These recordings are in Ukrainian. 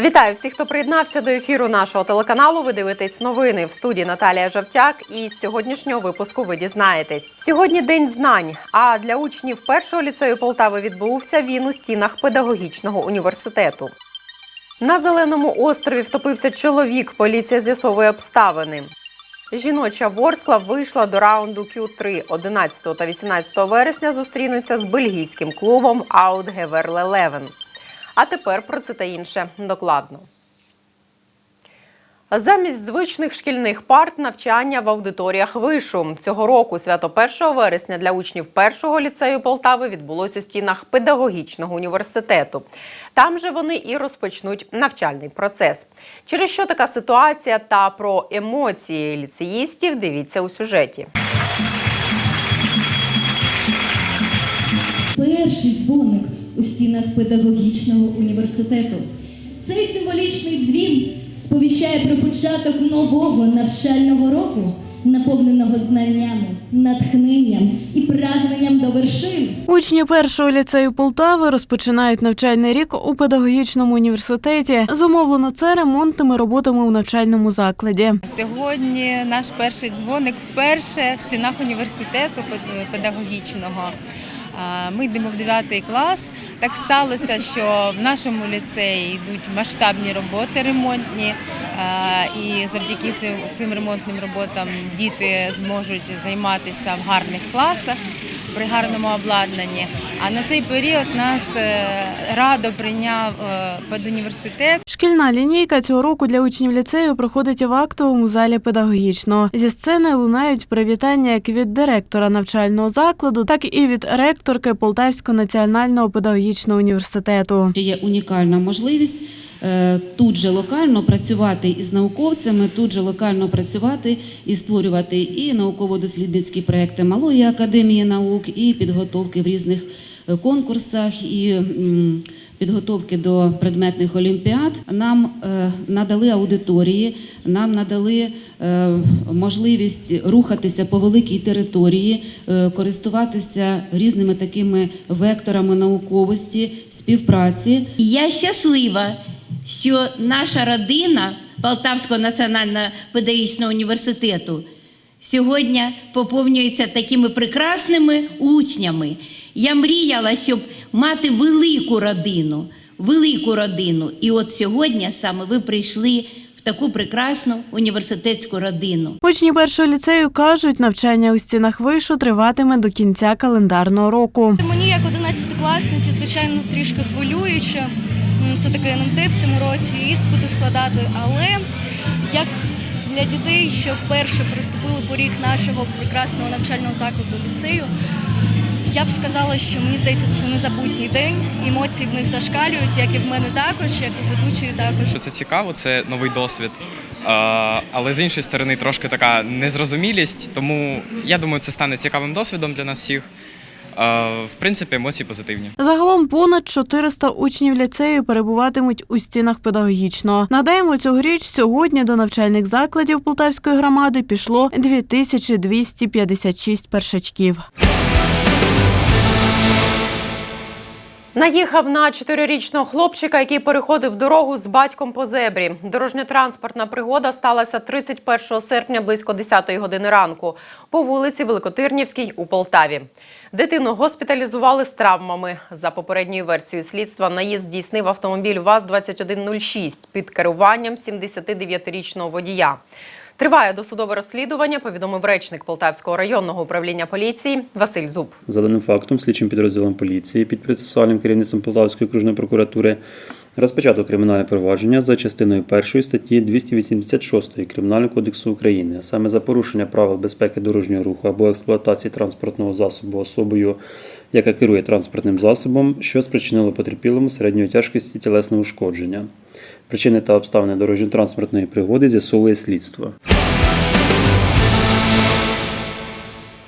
Вітаю всіх, хто приєднався до ефіру нашого телеканалу. Ви дивитесь новини в студії Наталія Жовтяк. І з сьогоднішнього випуску ви дізнаєтесь. Сьогодні день знань. А для учнів першого ліцею Полтави відбувся він у стінах педагогічного університету. На зеленому острові втопився чоловік. Поліція з'ясовує обставини. Жіноча Ворскла вийшла до раунду Q3. 11 та 18 вересня зустрінуться з бельгійським клубом Аут Геверле Левен. А тепер про це та інше докладно. Замість звичних шкільних парт навчання в аудиторіях вишу. Цього року свято 1 вересня для учнів першого ліцею Полтави відбулось у стінах педагогічного університету. Там же вони і розпочнуть навчальний процес. Через що така ситуація та про емоції ліцеїстів дивіться у сюжеті. Стінах педагогічного університету. Цей символічний дзвін сповіщає про початок нового навчального року, наповненого знаннями, натхненням і прагненням до вершин. Учні першого ліцею Полтави розпочинають навчальний рік у педагогічному університеті. Зумовлено це ремонтними роботами у навчальному закладі. Сьогодні наш перший дзвоник вперше в стінах університету педагогічного. Ми йдемо в 9 клас. Так сталося, що в нашому ліцеї йдуть масштабні роботи ремонтні, і завдяки цим, цим ремонтним роботам діти зможуть займатися в гарних класах при гарному обладнанні. А на цей період нас е, радо прийняв е, педуніверситет. Шкільна лінійка цього року для учнів ліцею проходить в актовому залі педагогічного. Зі сцени лунають привітання як від директора навчального закладу, так і від ректорки Полтавського національного педагогічного університету. Є унікальна можливість тут же локально працювати із науковцями, тут же локально працювати і створювати і науково-дослідницькі проекти Малої академії наук, і підготовки в різних е, конкурсах, і підготовки до предметних олімпіад. Нам е, надали аудиторії, нам надали е, можливість рухатися по великій території, е, користуватися різними такими векторами науковості, співпраці. Я щаслива, що наша родина Полтавського національного педагогічного університету сьогодні поповнюється такими прекрасними учнями. Я мріяла, щоб мати велику родину, велику родину. І от сьогодні саме ви прийшли в таку прекрасну університетську родину. Учні першого ліцею кажуть, навчання у стінах вишу триватиме до кінця календарного року. Мені як 11-класниці, звичайно, трішки хвилююче. М, Все таки НМТ в цьому році іспити складати, але як для дітей, що вперше приступили поріг нашого прекрасного навчального закладу ліцею, я б сказала, що мені здається, це незабутній день. Емоції в них зашкалюють, як і в мене також, як і в ведучої також. що це цікаво, це новий досвід. Але з іншої сторони, трошки така незрозумілість. Тому я думаю, це стане цікавим досвідом для нас всіх. Е, В принципі, емоції позитивні. Загалом понад 400 учнів ліцею перебуватимуть у стінах педагогічного. Надаємо цьогоріч сьогодні до навчальних закладів Полтавської громади пішло 2256 першачків. Наїхав на чотирирічного хлопчика, який переходив дорогу з батьком по зебрі. Дорожньо-транспортна пригода сталася 31 серпня близько 10 години ранку по вулиці Великотирнівській у Полтаві. Дитину госпіталізували з травмами. За попередньою версією слідства, наїзд здійснив автомобіль ВАЗ-2106 під керуванням 79-річного водія. Триває досудове розслідування, повідомив речник Полтавського районного управління поліції Василь Зуб. За даним фактом, слідчим підрозділом поліції під процесуальним керівництвом Полтавської окружної прокуратури розпочато кримінальне провадження за частиною 1 статті 286 Кримінального кодексу України, а саме за порушення правил безпеки дорожнього руху або експлуатації транспортного засобу особою, яка керує транспортним засобом, що спричинило потерпілому середньої тяжкості тілесне ушкодження. Причини та обставини дорожньо-транспортної пригоди з'ясовує слідство.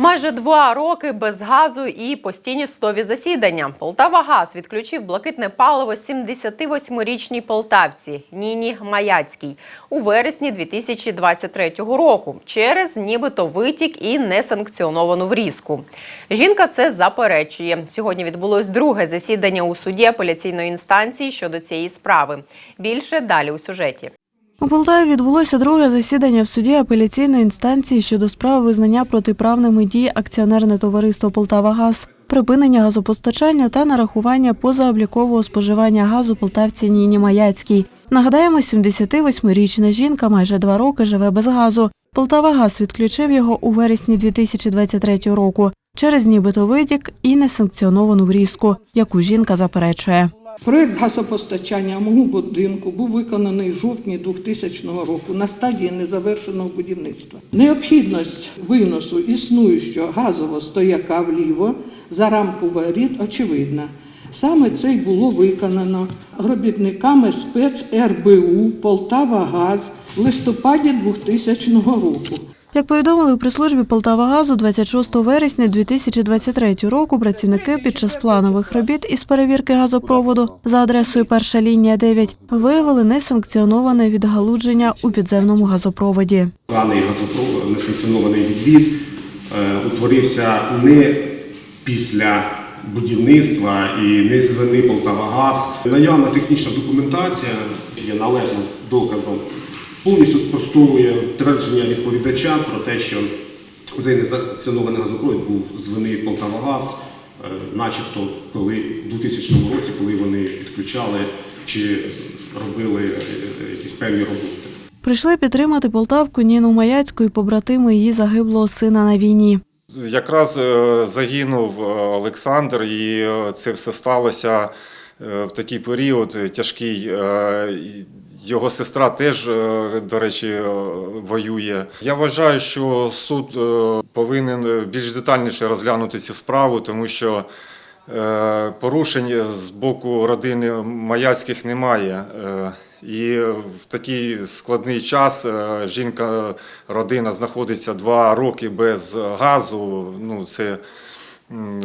Майже два роки без газу і постійні стові засідання. Полтава Газ відключив блакитне паливо 78-річній полтавці Ніні Маяцькій у вересні 2023 року через нібито витік і несанкціоновану врізку. Жінка це заперечує. Сьогодні відбулось друге засідання у суді апеляційної інстанції щодо цієї справи. Більше далі у сюжеті. У Полтаві відбулося друге засідання в суді апеляційної інстанції щодо справи визнання протиправними дій акціонерне товариство «Полтавагаз», припинення газопостачання та нарахування позаоблікового споживання газу полтавці Ніні Маяцькій. Нагадаємо, 78-річна жінка майже два роки живе без газу. «Полтавагаз» відключив його у вересні 2023 року через нібито витік і несанкціоновану врізку, яку жінка заперечує. Проект газопостачання мого будинку був виконаний в жовтні 2000 року на стадії незавершеного будівництва. Необхідність виносу існуючого газового стояка вліво за рамку воріт очевидна. Саме це й було виконано робітниками спец РБУ Полтава-Газ в листопаді 2000 року. Як повідомили у прес-службі Полтавагазу, 26 вересня 2023 року працівники під час планових робіт із перевірки газопроводу за адресою перша лінія 9 виявили несанкціоноване відгалудження у підземному газопроводі. Даний газопровод, несанкціонований відвід, е, утворився не після будівництва і не з вини Полтавагаз. Наявна технічна документація є належним доказом, повністю спростовує твердження відповідача про те, що цей несанкціонований газопровід був з вини Полтавагаз, е, начебто коли в 2000 році, коли вони підключали чи робили е, е, якісь певні роботи. Прийшли підтримати Полтавку Ніну Маяцьку і побратими її загиблого сина на війні. Якраз загинув Олександр, і це все сталося в такий період тяжкий. Його сестра теж, е, до речі, е, воює. Я вважаю, що суд е, повинен більш детальніше розглянути цю справу, тому що порушень з боку родини Маяцьких немає. І в такий складний час жінка, родина знаходиться два роки без газу. Ну це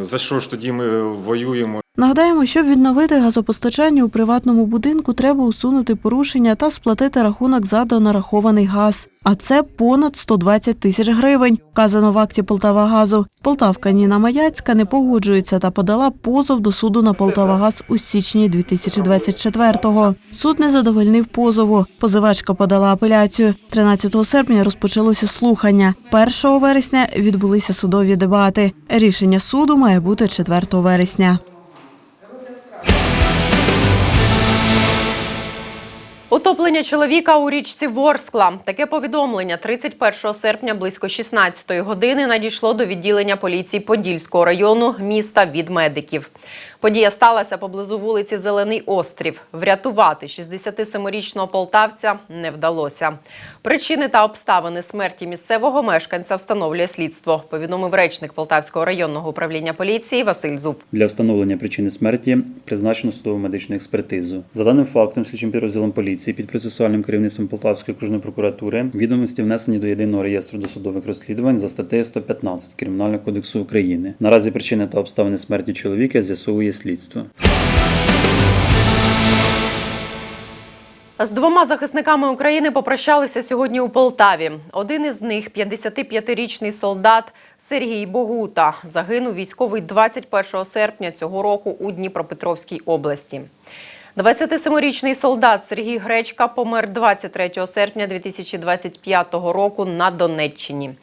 за що ж тоді ми воюємо? Нагадаємо, щоб відновити газопостачання у приватному будинку, треба усунути порушення та сплатити рахунок за донарахований газ. А це понад 120 тисяч гривень, вказано в акті Полтавагазу. Полтавка Ніна Маяцька не погоджується та подала позов до суду на Полтавагаз у січні 2024-го. Суд не задовольнив позову. Позивачка подала апеляцію. 13 серпня розпочалося слухання. 1 вересня відбулися судові дебати. Рішення суду має бути 4 вересня. Утоплення чоловіка у річці Ворскла. Таке повідомлення 31 серпня близько 16 години надійшло до відділення поліції Подільського району міста від медиків. Подія сталася поблизу вулиці Зелений Острів. Врятувати 67-річного полтавця не вдалося. Причини та обставини смерті місцевого мешканця встановлює слідство. Повідомив речник Полтавського районного управління поліції Василь Зуб. Для встановлення причини смерті призначено судову медичну експертизу. За даним фактом, слідчим підрозділом поліції під процесуальним керівництвом Полтавської окружної прокуратури відомості внесені до єдиного реєстру досудових розслідувань за статтею 115 Кримінального кодексу України. Наразі причини та обставини смерті чоловіка з'ясовує слідство. З двома захисниками України попрощалися сьогодні у Полтаві. Один із них, 55-річний солдат Сергій Богута, загинув військовий 21 серпня цього року у Дніпропетровській області. 27-річний солдат Сергій Гречка помер 23 серпня 2025 року на Донеччині.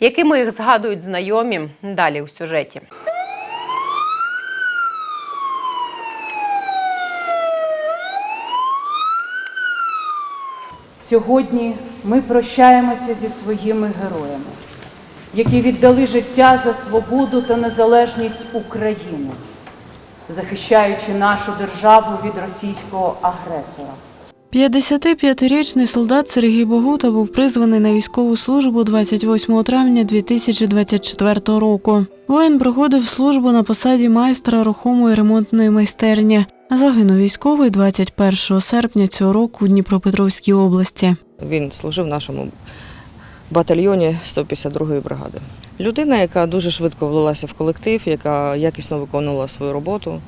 Якими їх згадують знайомі? Далі у сюжеті. Сьогодні ми прощаємося зі своїми героями, які віддали життя за свободу та незалежність України, захищаючи нашу державу від російського агресора. 55-річний солдат Сергій Богута був призваний на військову службу 28 травня 2024 року. Воїн проходив службу на посаді майстра рухомої ремонтної майстерні. Загинув військовий 21 серпня цього року у Дніпропетровській області. Він служив в нашому батальйоні 152-ї бригади. Людина, яка дуже швидко влилася в колектив, яка якісно виконувала свою роботу.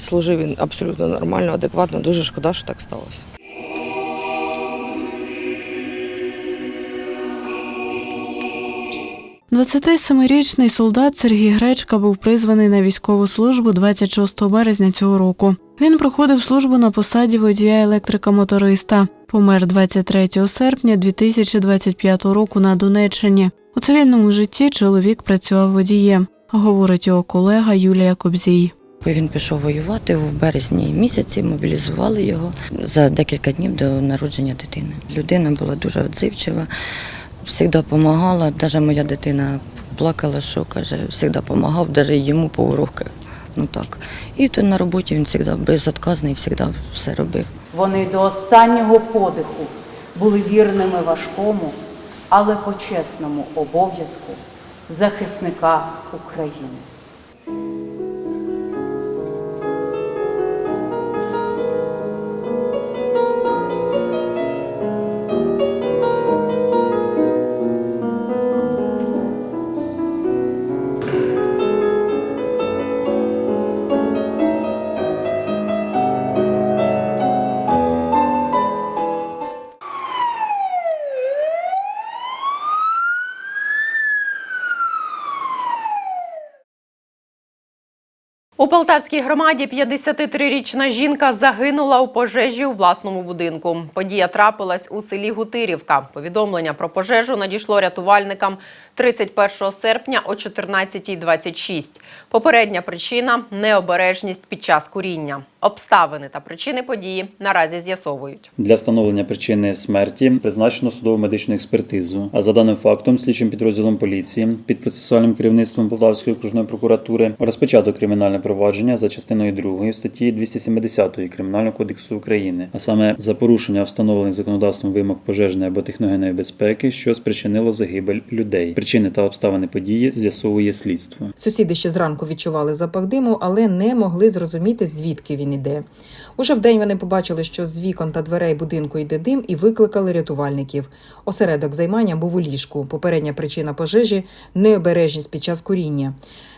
Служив він абсолютно нормально, адекватно. Дуже шкода, що так сталося. – 27-річний солдат Сергій Гречка був призваний на військову службу 26 березня цього року. Він проходив службу на посаді водія електрика-моториста. Помер 23 серпня 2025 року на Донеччині. У цивільному житті чоловік працював водієм, говорить його колега Юлія Кобзій. Він пішов воювати в березні місяці, мобілізували його за декілька днів до народження дитини. Людина була дуже відзивчива, завжди допомагала. Навіть моя дитина плакала, що каже, завжди допомагав, навіть йому по уроках. Ну так. І то на роботі він завжди безотказний, завжди все робив. Вони до останнього подиху були вірними важкому, але почесному обов'язку захисника України. У Полтавській громаді 53-річна жінка загинула у пожежі у власному будинку. Подія трапилась у селі Гутирівка. Повідомлення про пожежу надійшло рятувальникам 31 серпня о 14.26. Попередня причина необережність під час куріння. Обставини та причини події наразі з'ясовують. Для встановлення причини смерті призначено судово медичну експертизу. А за даним фактом, слідчим підрозділом поліції під процесуальним керівництвом Полтавської окружної прокуратури розпочато кримінальне провадження за частиною 2 статті 270 Кримінального кодексу України, а саме за порушення встановлених законодавством вимог пожежної або техногенної безпеки, що спричинило загибель людей. Причини та обставини події з'ясовує слідство. Сусіди ще зранку відчували запах диму, але не могли зрозуміти, звідки він іде. Уже вдень вони побачили, що з вікон та дверей будинку йде дим, і викликали рятувальників. Осередок займання був у ліжку. Попередня причина пожежі необережність під час куріння.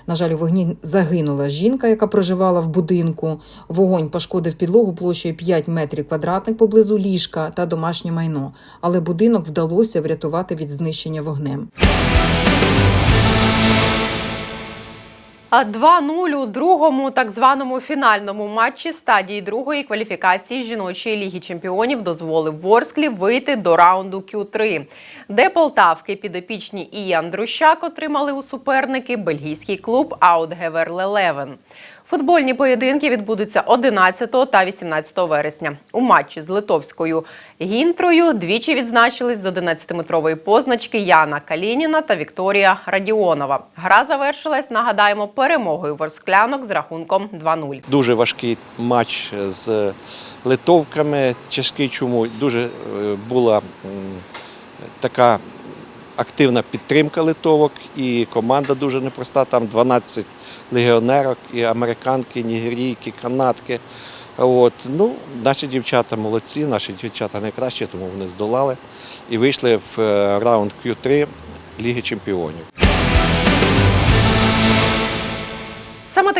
На жаль, у вогні загинула жінка, яка проживала в будинку. Вогонь пошкодив підлогу площею 5 метрів квадратних поблизу ліжка та домашнє майно. Але будинок вдалося врятувати від знищення вогнем. А 2-0 у другому так званому фінальному матчі стадії другої кваліфікації жіночої ліги чемпіонів дозволив Ворсклі вийти до раунду Q3, де полтавки підопічні і Андрущак отримали у суперники бельгійський клуб Аутгевер Лелевен. Футбольні поєдинки відбудуться 11 та 18 вересня. У матчі з литовською гінтрою двічі відзначились з 11-метрової позначки Яна Калініна та Вікторія Радіонова. Гра завершилась, нагадаємо, перемогою ворсклянок з рахунком 2-0. Дуже важкий матч з литовками. Тяжкий чому дуже е, була така активна підтримка литовок, і команда дуже непроста. Там 12 легіонерок, і американки, нігерійки, канадки. От. Ну, наші дівчата молодці, наші дівчата найкращі, тому вони здолали і вийшли в е, раунд Q3 Ліги Чемпіонів.